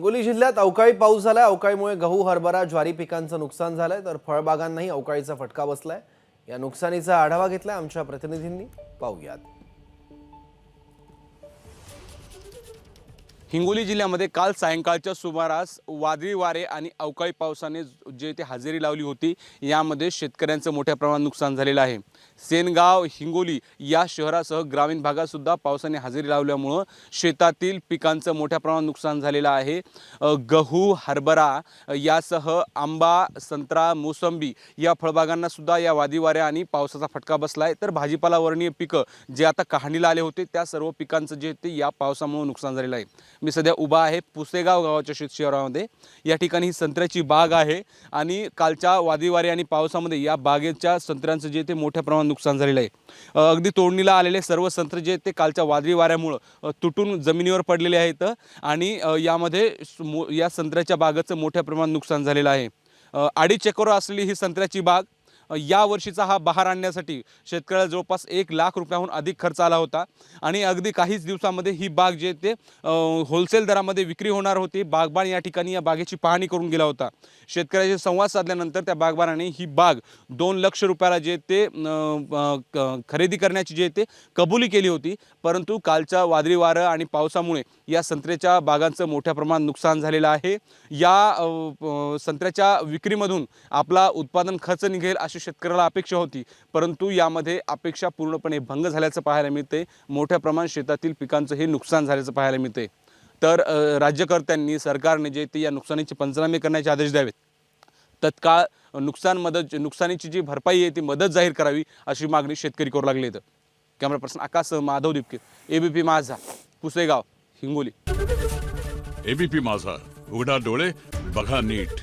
हिंगोली जिल्ह्यात अवकाळी पाऊस झालाय. अवकाळीमुळे गहू हरभरा ज्वारी पिकांचं नुकसान झालंय. तर फळबागांनाही अवकाळीचा फटका बसलाय. या नुकसानीचा आढावा घेतलाय आमच्या प्रतिनिधींनी. पाहूयात. हिंगोली जिल्ह्यामध्ये काल सायंकाळच्या सुमारास वादळी वारे आणि अवकाळी पावसाने जे ते हजेरी लावली होती यामध्ये शेतकऱ्यांचं मोठ्या प्रमाणात नुकसान झालेलं आहे. सेनगाव हिंगोली या शहरासह ग्रामीण भागातसुद्धा पावसाने हजेरी लावल्यामुळं शेतातील पिकांचं मोठ्या प्रमाणात नुकसान झालेलं आहे. गहू हरभरा यासह आंबा संत्रा मोसंबी या फळबागांनासुद्धा या वादी वाऱ्या आणि पावसाचा फटका बसला आहे तर भाजीपाला वर्णीय पिकं जे आता कहाणीला आले होते त्या सर्व पिकांचं जे ते या पावसामुळे नुकसान झालेलं आहे. मी सध्या उभा आहे पुसेगाव गावाच्या शेत शहरामध्ये या ठिकाणी ही संत्र्याची बाग आहे. आणि कालच्या वादळी वारे आणि पावसामध्ये या बागेच्या संत्र्यांचं जे ते मोठ्या प्रमाणात नुकसान झालेलं आहे. अगदी तोडणीला आलेले सर्व संत्र जे ते कालच्या वादळी वाऱ्यामुळं तुटून जमिनीवर पडलेले आहेत आणि यामध्ये या संत्र्याच्या बागेचं मोठ्या प्रमाणात नुकसान झालेलं आहे. अडीच एकर असलेली ही संत्र्याची बाग या वर्षीचा हा बहार आणण्यासाठी शेतकऱ्याला जवळपास एक लाख रुपयाहून अधिक खर्च आला होता. आणि अगदी काहीच दिवसामध्ये ही बाग जे ते होलसेल दरामध्ये विक्री होणार होती. बागबान या ठिकाणी या बागेची पाहणी करून गेला होता. शेतकऱ्याशी संवाद साधल्यानंतर त्या बागबानाने ही बाग दोन लक्ष रुपयाला जे ते क- खरेदी करण्याची जे ते कबुली केली होती. परंतु कालच्या वादळी वारं आणि पावसामुळे या संत्र्याच्या बागांचं मोठ्या प्रमाणात नुकसान झालेलं आहे. या संत्र्याच्या विक्रीमधून आपला उत्पादन खर्च निघेल अशी शेतकऱ्याला अपेक्षा होती. परंतु यामध्ये अपेक्षा पूर्णपणे भंग झाल्याचं पाहायला मिळते. मोठ्या प्रमाणात शेतातील पिकांचं हे नुकसान झाल्याचं पाहायला मिळते. तर राज्यकर्त्यांनी सरकारने जे ते या नुकसानीचे पंचनामे करण्याचे आदेश द्यावेत. तत्काळ नुकसान मदत नुकसानीची जी भरपाई आहे ती मदत जाहीर करावी अशी मागणी शेतकरी करू लागली इथं camera person Akash Madhav Dipke ABP Majha Pusegaon Hingoli. ABP माझा उघडा डोळे बघा नीट.